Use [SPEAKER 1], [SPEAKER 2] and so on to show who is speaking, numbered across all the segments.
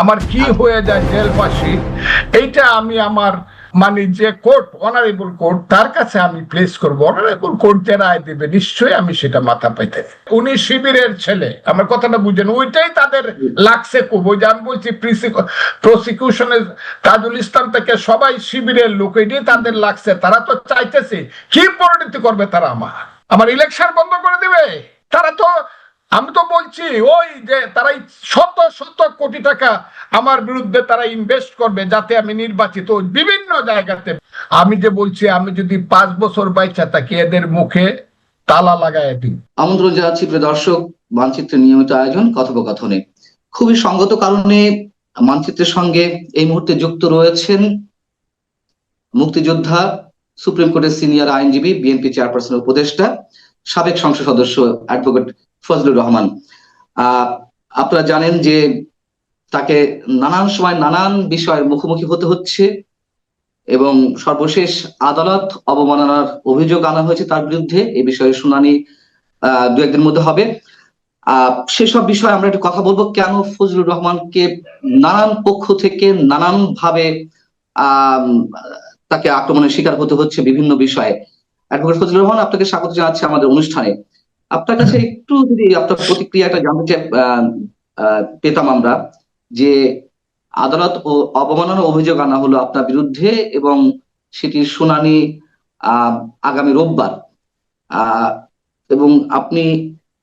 [SPEAKER 1] আমার কি হয়ে যায় জেলবাসী এইটা আমি আমার মানে যে কোর্ট অনারেবল কোর্ট তার কাছে আমি প্লেস করব। অনারেবল কোর্ট যে রায় দেবে, নিশ্চয়ই আমি সেটা মাথা পাইতে উনি শিবিরের ছেলে, আমার কথাটা বুঝেন, ওইটাই তাদের লাগছে খুব। ওই যে আমি বলছি প্রসিকিউশনের তাজুল ইসলাম থেকে সবাই শিবিরের লোক, এটাই তাদের লাগছে। তারা তো চাইতেছে, কি পরিণতি করবে তারা আমার? আমার ইলেকশন বন্ধ করে দেবে। তারা তো আমি তো বলছি, ওই যে তারা এই শত শত কোটি টাকা আমার বিরুদ্ধে তারা ইনভেস্ট করবে যাতে আমি নির্বাচিত বিভিন্ন জায়গাতে। আমি যে বলছি, আমি যদি পাঁচ বছর বাইচা থাকি, এদের মুখে তালা লাগায় দিই।
[SPEAKER 2] আমন্ত্রণ জানাচ্ছি প্রিয় দর্শক মানচিত্রের নিয়মিত আয়োজন, কথোপকথনে। খুবই সঙ্গত কারণে মানচিত্রের সঙ্গে এই মুহূর্তে যুক্ত রয়েছেন মুক্তিযোদ্ধা, সুপ্রিম কোর্টের সিনিয়র আইনজীবী, বিএনপি চেয়ারপারসনের উপদেষ্টা, সাবেক সংসদ সদস্য, অ্যাডভোকেট ফজলুর রহমান। আপনারা জানেন যে তাকে নানান সময় নানান বিষয়ের মুখোমুখি হতে হচ্ছে এবং সর্বশেষ আদালত অবমাননার অভিযোগ আনা হয়েছে তার বিরুদ্ধে। এই বিষয়ে শুনানি দু একদিনের মধ্যে হবে। সেসব বিষয়ে আমরা একটু কথা বলব। কেন ফজলুর রহমানকে নানান পক্ষ থেকে নানান ভাবে তাকে আক্রমণের শিকার হতে হচ্ছে বিভিন্ন বিষয়ে? অ্যাডভোকেট ফজলুর রহমান, আপনাকে স্বাগত জানাচ্ছি আমাদের অনুষ্ঠানে। আপনার কাছে একটু যদি আপনার প্রতিক্রিয়াটা জানতে চাই পেতাম আমরা যে আদালত ও অবমাননা অভিযোগ আনা হলো আপনার বিরুদ্ধে এবং সেটির শুনানি আগামী রোববার। এবং আপনি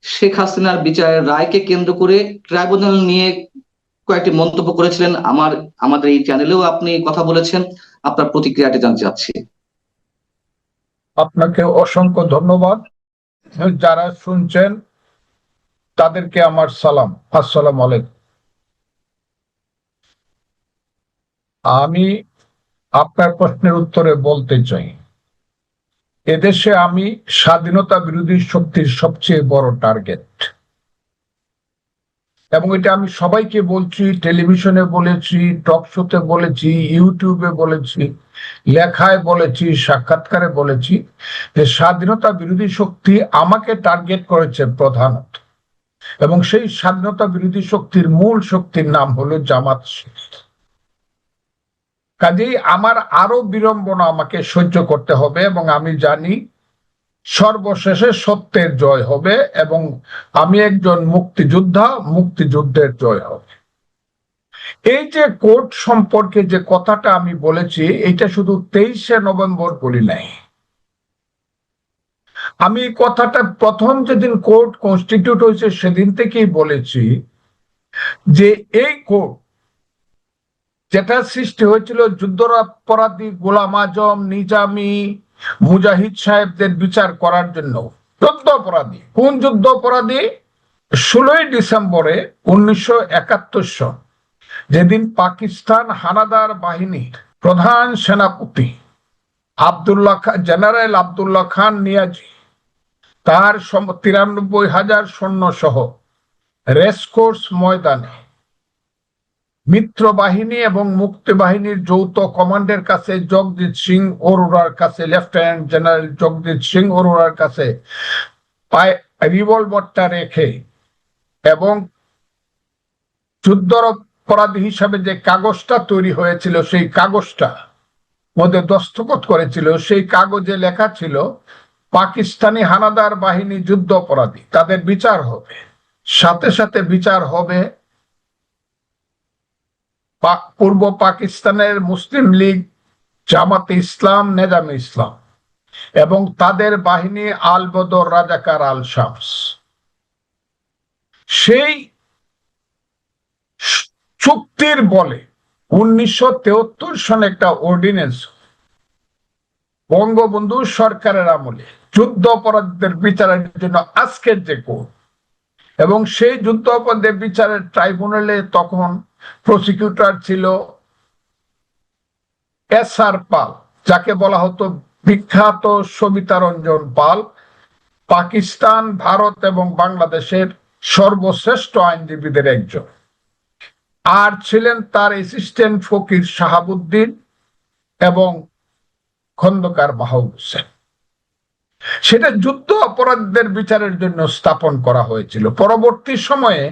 [SPEAKER 2] শেখ হাসিনার বিচারের রায়কে কেন্দ্র করে ট্রাইব্যুনাল নিয়ে কয়েকটি মন্তব্য করেছিলেন। আমার, আমাদের এই চ্যানেলেও আপনি কথা বলেছেন। আপনার প্রতিক্রিয়াটা জানতে চাচ্ছি।
[SPEAKER 1] আপনাকে অসংখ্য ধন্যবাদ। যারা শুনছেন, তাদেরকে আমার সালাম। আসসালাম আলাইকুম। আমি আপনার প্রশ্নের উত্তরে বলতে চাই। এদেশে আমি স্বাধীনতা বিরোধী শক্তির সবচেয়ে বড় টার্গেট এবং এটা আমি সবাইকে বলছি, টেলিভিশনে বলেছি, টক শোতে বলেছি, ইউটিউবে বলেছি, লেখায় বলেছি, সাক্ষাৎকারে বলেছি যে স্বাধীনতা বিরোধী শক্তি আমাকে টার্গেট করেছে প্রধানত। এবং সেই স্বাধীনতা বিরোধী শক্তির মূল শক্তির নাম হলো জামাত কাজেই আমার আরও বিড়ম্বনা আমাকে সহ্য করতে হবে এবং আমি জানি সর্বশেষে সত্যের জয় হবে এবং আমি একজন মুক্তিযোদ্ধা, মুক্তিযুদ্ধের জয় হবে। এই যে কোর্ট সম্পর্কে যে কথাটা আমি বলেছি, এটা শুধু তেইশে নভেম্বর বলি নাই। আমি কথাটা প্রথম যেদিন কোর্ট কনস্টিটিউট হয়েছে সেদিন থেকেই বলেছি যে এই কোর্ট যেটা সৃষ্টি হয়েছিল যুদ্ধরাপরাধী গোলাম আজম, নিজামি মুজাহিদ সাহেবদের বিচার করার জন্য যুদ্ধ অপরাধী কোন যুদ্ধ অপরাধী ষোলোই ডিসেম্বরে উনিশশো যেদিন পাকিস্তান হানাদার বাহিনীর প্রধান সেনাপতি আবদুল্লাহ খান জেনারেল আবদুল্লাহ খান নিয়াজি, তার তিরানব্বই হাজার সৈন্য সহ রেসকোর্স ময়দানে মিত্র বাহিনী এবং মুক্তি বাহিনীর যৌথ কমান্ডের কাছে জগজিৎ সিং অরোরার কাছে, লেফটেন্যান্ট জেনারেল জগজিৎ সিং অরোরার কাছে রিভলভারটা রেখে এবং যুদ্ধর অপরাধী হিসাবে যে কাগজটা তৈরি হয়েছিল, সেই কাগজটা মধ্যে দস্তখত করেছিল। সেই কাগজে লেখা ছিল, পাকিস্তানি হানাদার বাহিনী যুদ্ধ অপরাধী, তাদের বিচার হবে। সাথে সাথে বিচার হবে পা- পূর্ব পাকিস্তানের মুসলিম লীগ, জামাতে ইসলাম, নেজাম ইসলাম এবং তাদের বাহিনী আল বদর রাজাকার আল শামস সেই চুক্তির বলে উনিশশো সনে একটা অর্ডিনেন্স বঙ্গবন্ধু সরকারের আমলে যুদ্ধ অপরাধীদের বিচারের জন্য আজকের যে কোর্ট এবং সেই যুদ্ধ অপরাধের বিচারের ট্রাইব্যুনালে তখন প্রসিকিউটর ছিল এস আর পাল, যাকে বলা হতো বিখ্যাত সবিতা রঞ্জন পাল। পাকিস্তান, ভারত এবং বাংলাদেশের সর্বশ্রেষ্ঠ আইনজীবীদের একজন। আর ছিলেন তার অ্যাসিস্ট্যান্ট ফকির শাহাবুদ্দিন এবং খন্দকার মাহবুব হোসেন। সেটা যুদ্ধ অপরাধীদের বিচারের জন্য স্থাপন করা হয়েছিল। পরবর্তী সময়ে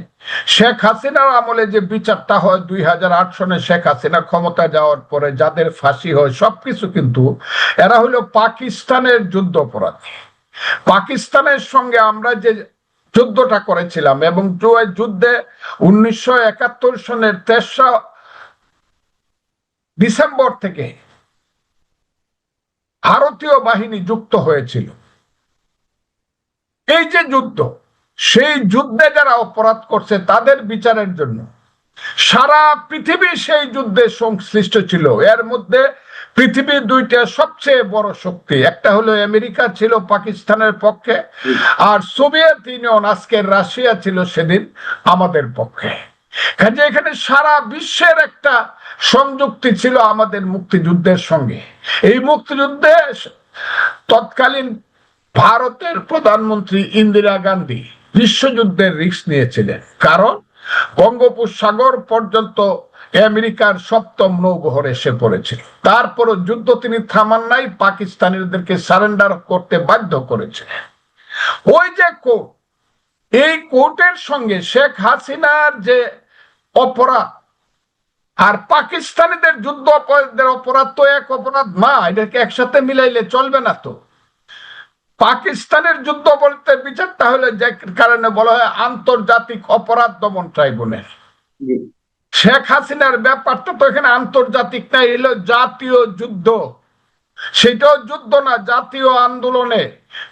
[SPEAKER 1] শেখ হাসিনার আমলে যে বিচারটা হয়, দুই হাজার আট সনে শেখ হাসিনা ক্ষমতা যাওয়ার পরে যাদের ফাঁসি হয়, সবকিছু কিন্তু এরা হলো পাকিস্তানের যুদ্ধ অপরাধী। পাকিস্তানের সঙ্গে আমরা যে যুদ্ধটা করেছিলাম এবং যুদ্ধে উনিশশো একাত্তর সনের তেসরা ডিসেম্বর থেকে ভারতীয় বাহিনী যুক্ত হয়েছিল। এই যে যুদ্ধ, সেই যুদ্ধে যারা অপরাধ করছে তাদের বিচারের জন্য সারা পৃথিবী সেই যুদ্ধে সংশ্লিষ্ট ছিল। এর মধ্যে পৃথিবীর দুইটা সবচেয়ে বড় শক্তি, একটা হলো আমেরিকা ছিল পাকিস্তানের পক্ষে, আর সোভিয়েত ইউনিয়ন, আজকের রাশিয়া ছিল সেদিন আমাদের পক্ষে। কাজে এখানে সারা বিশ্বের একটা সংযুক্তি ছিল আমাদের মুক্তিযুদ্ধের সঙ্গে। এই মুক্তিযুদ্ধে তৎকালীন ভারতের প্রধানমন্ত্রী ইন্দিরা গান্ধী বিশ্বযুদ্ধের রিস্ক নিয়েছিলেন। কারণ বঙ্গোপসাগর পর্যন্ত আমেরিকার সপ্তম নৌবহর এসে পড়েছিল। তারপরও যুদ্ধ তিনি থামান নাই, পাকিস্তানিদেরকে সারেন্ডার করতে বাধ্য করেছে ওই যে কোর্ট, এই কোর্টের সঙ্গে শেখ হাসিনার যে অপরাধ। আর পাকিস্তানিদের যুদ্ধ অপরাধের অপরাধ তো এক অপরাধ না এটাকে একসাথে মিলাইলে চলবে না তো। পাকিস্তানের যুদ্ধ বলতে বিচারটা হলে যে কারণে বলা হয় আন্তর্জাতিক অপরাধ দমন ট্রাইব্যুনাল। শেখ হাসিনার ব্যাপারটা তো এখানে আন্তর্জাতিক না এলো জাতীয় যুদ্ধ। সেটাও যুদ্ধ না, জাতীয় আন্দোলনে।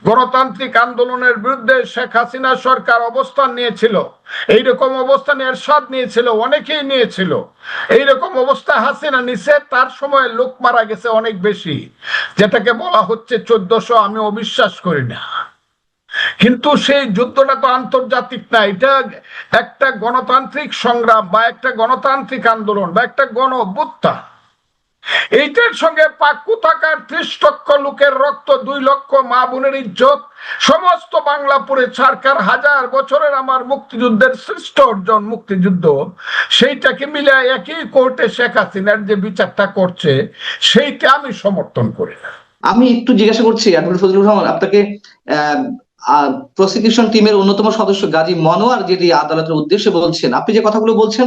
[SPEAKER 1] গণতান্ত্রিক আন্দোলনের বিরুদ্ধে শেখ হাসিনা সরকার অবস্থান নিয়েছিল। এইরকম অবস্থান এরশাদ নিয়েছিল, অনেকেই নিয়েছিল। এইরকম অবস্থা হাসিনা নিছে, তার সময় লোক মারা গেছে অনেক বেশি। যেটাকে বলা হচ্ছে চোদ্দশো, আমি অবিশ্বাস করি না। কিন্তু সেই যুদ্ধটা তো আন্তর্জাতিক না, এটা একটা গণতান্ত্রিক সংগ্রাম বা একটা গণতান্ত্রিক আন্দোলন বা একটা গণ অভ্যুত্থান এইটার সঙ্গে পাক্কু থাকার ত্রিশ লক্ষ লোকের রক্ত দুই লক্ষ মা বোনের ইজ্জত। সমস্ত বাংলাপুরে সরকার হাজার বছরের আমার মুক্তিযুদ্ধের শ্রেষ্ঠ অর্জন মুক্তিযুদ্ধ। সেইটাকে মিলে একই কোর্টে শেখ হাসিনার যে বিচারটা করছে, সেইটা আমি সমর্থন করি না।
[SPEAKER 2] আমি একটু জিজ্ঞাসা করছি অ্যাডভোকেট ফজলুর রহমান, আপনাকে প্রসিকিউশন টিমের অন্যতম সদস্য গাজী মনোয়ার যেটি আদালতের উদ্দেশ্যে বলছেন, আপনি যে কথাগুলো বলছেন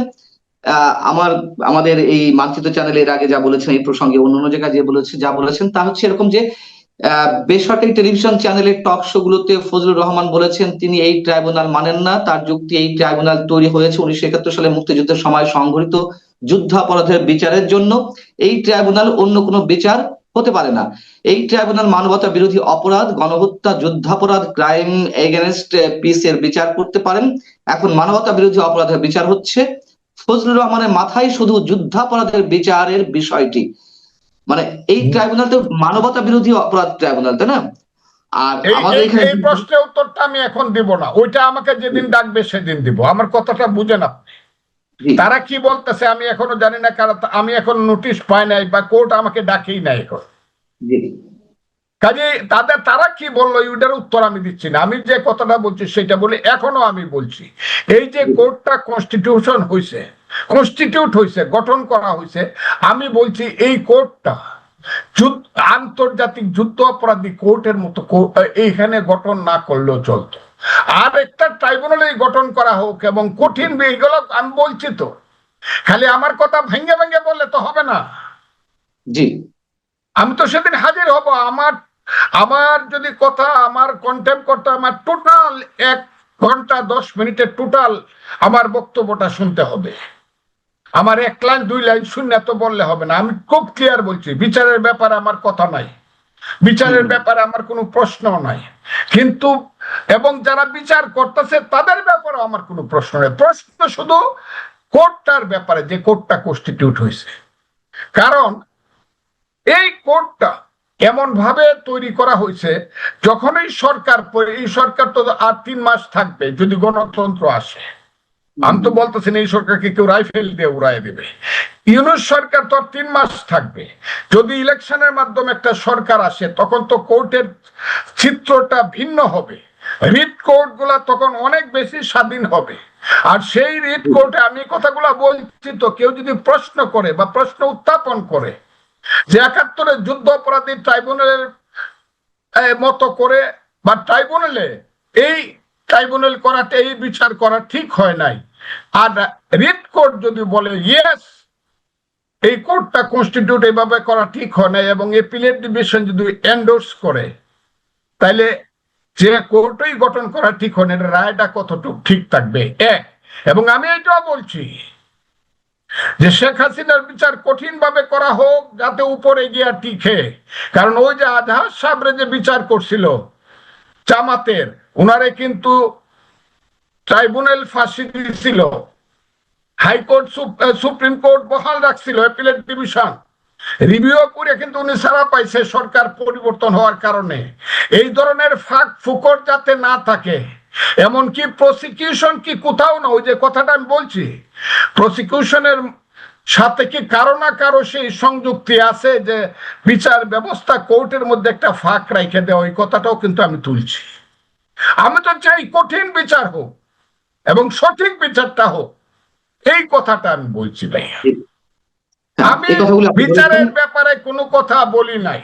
[SPEAKER 2] আমার, আমাদের এই মানচিত্র চ্যানেলে এর আগে যা বলেছেন, এই প্রসঙ্গে অন্য অন্য জায়গায় যে বলেছে, যা বলেছেন, তা হচ্ছে এরকম যে বেসরকারি টেলিভিশন চ্যানেলের টক শো গুলোতে ফজলুর রহমান বলেছেন, তিনি এই ট্রাইব্যুনাল মানেন না, তার যুক্তি এই ট্রাইব্যুনাল তৈরি হয়েছে উনিশশো একাত্তর সালে মুক্তিযুদ্ধের সময় সংঘটিত যুদ্ধাপরাধের বিচারের জন্য। এই ট্রাইব্যুনাল অন্য কোনো বিচার হতে পারে না। এই ট্রাইব্যুনাল মানবতা বিরোধী অপরাধ, গণহত্যা, যুদ্ধাপরাধ ক্রাইম এগেনস্ট পিস এর বিচার করতে পারেন। এখন মানবতা বিরোধী অপরাধের বিচার হচ্ছে। ফজলুর রহমানের মাথায় শুধু যুদ্ধাপরাধের বিচারের বিষয়টি। মানে এই ট্রাইব্যুনাল তো মানবতা বিরোধী অপরাধ ট্রাইব্যুনাল তাই না? আর
[SPEAKER 1] এই
[SPEAKER 2] আমাদের এখানে
[SPEAKER 1] এই প্রশ্নের উত্তরটা আমি এখন দিব না। ওইটা আমাকে যেদিন ডাকবে সেদিন দিব। আমার কথাটা বুঝেন আপনি। তারা কি বলতেছে আমি এখনও জানি না কারণ আমি এখন নোটিশ পাই নাই বা কোর্ট আমাকে ডাকেই নাই এখন। কাজে তাদের তারা কি বলল ওইটার উত্তর আমি দিচ্ছি না। আমি যে কথাটা বলছি সেটা বলে এখনও আমি বলছি। এই যে কোর্টটা কনস্টিটিউশন হয়েছে কনস্টিটিউট হয়েছে গঠন করা হয়েছে আমি বলছি এই কোর্টটা আন্তর্জাতিক যুদ্ধ অপরাধী কোর্টের মতো এইখানে গঠন না করলেও চলতো। আর একটা ট্রাইব্যুনাল গঠন করা হোক এবং কঠিন এইগুলো আমি বলছি তো। খালি আমার কথা ভেঙে ভেঙে বললে তো হবে না।
[SPEAKER 2] জি।
[SPEAKER 1] আমি তো সেদিন হাজির হব। আমার আমার যদি কথা আমার কন্টেম্প করতে আমার টোটাল এক ঘণ্টা দশ মিনিটের টোটাল আমার বক্তব্যটা শুনতে হবে। আমার এক লাইন দুই লাইন শূন্য তো বললে হবে না। আমি খুব ক্লিয়ার বলছি বিচারের ব্যাপারে আমার কথা নাই। বিচারের ব্যাপারে আমার কোনো প্রশ্ন নাই। কিন্তু এবং যারা বিচার করতেছে তাদের ব্যাপারে আমার কোনো প্রশ্ন নেই। প্রশ্ন শুধু কোর্টটার ব্যাপারে যে কোর্টটা কনস্টিটিউট হয়েছে। কারণ এই কোর্টটা এমন ভাবে তৈরি করা হয়েছে যখনই সরকার এই সরকার তো আর তিন মাস থাকবে যদি গণতন্ত্র আসে। আমি তো বলতেছি এই সরকারকে কেউ রাইফেল দিয়ে উড়াই দেবে। ইউনুস সরকার তো আর তিন মাস থাকবে। যদি ইলেকশনের মাধ্যমে একটা সরকার আসে তখন তো কোর্টের চিত্রটা ভিন্ন হবে। রিট কোর্টগুলা তখন অনেক বেশি স্বাধীন হবে। আর সেই রিট কোর্টে আমি কথাগুলা বলছি তো কেউ যদি প্রশ্ন করে বা প্রশ্ন উত্থাপন করে যে একাত্তরের যুদ্ধ অপরাধী ট্রাইব্যুনালের মতো করে বা ট্রাইব্যুনালে এই ট্রাইব্যুনাল করাটা এই বিচার করা ঠিক হয় নাই। আর রিট কোর্ট যদি বলে, ইয়েস, এই কোর্টটা কনস্টিটিউট এইভাবে করা ঠিক হয় নাই এবং এপিলেট ডিভিশন যদি এন্ডোর্স করে, তাইলে যে কোর্টই গঠন করা ঠিক হয় না রায়টা কতটুকু ঠিক থাকবে? এক, এবং আমি এটাও বলছি যে শেখ হাসিনার বিচার কঠিন ভাবে করা হোক, যাতে উপরে গিয়া টিকে। কারণ ওই যে আজহার সাবরে যে বিচার করছিল জামাতের, উনারে কিন্তু ট্রাইব্যুনাল ফাঁসি দিয়েছিল হাইকোর্ট সুপ্রিম কোর্ট বহাল রাখছিল অ্যাপিলেট ডিভিশন। রিভিউ করে কিন্তু উনি সারা পাইছে সরকার পরিবর্তন হওয়ার কারণে। এই ধরনের ফাঁক ফুকর যাতে না থাকে এমনকি প্রসিকিউশন কি কোথাও না ওই যে কথাটা আমি বলছি প্রসিকিউশনের সাথে কি কারও না কারও সেই সংযুক্তি আছে যে বিচার ব্যবস্থা কোর্টের মধ্যে একটা ফাঁক রেখে দেওয়া ওই কথাটাও কিন্তু আমি তুলছি। আমি তো চাই কঠিন বিচার হোক এবং সঠিক বিচারটা হোক এই কথাটা আমি বলছি ভাই
[SPEAKER 2] হ্যাঁ,
[SPEAKER 1] আমি বিচারের ব্যাপারে কোনো কথা বলি নাই।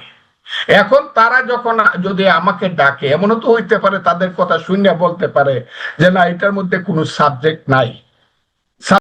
[SPEAKER 1] এখন তারা যখন যদি আমাকে ডাকে, এমনও তো হইতে পারে তাদের কথা শুনে বলতে পারে যে না, এটার মধ্যে কোনো সাবজেক্ট নাই।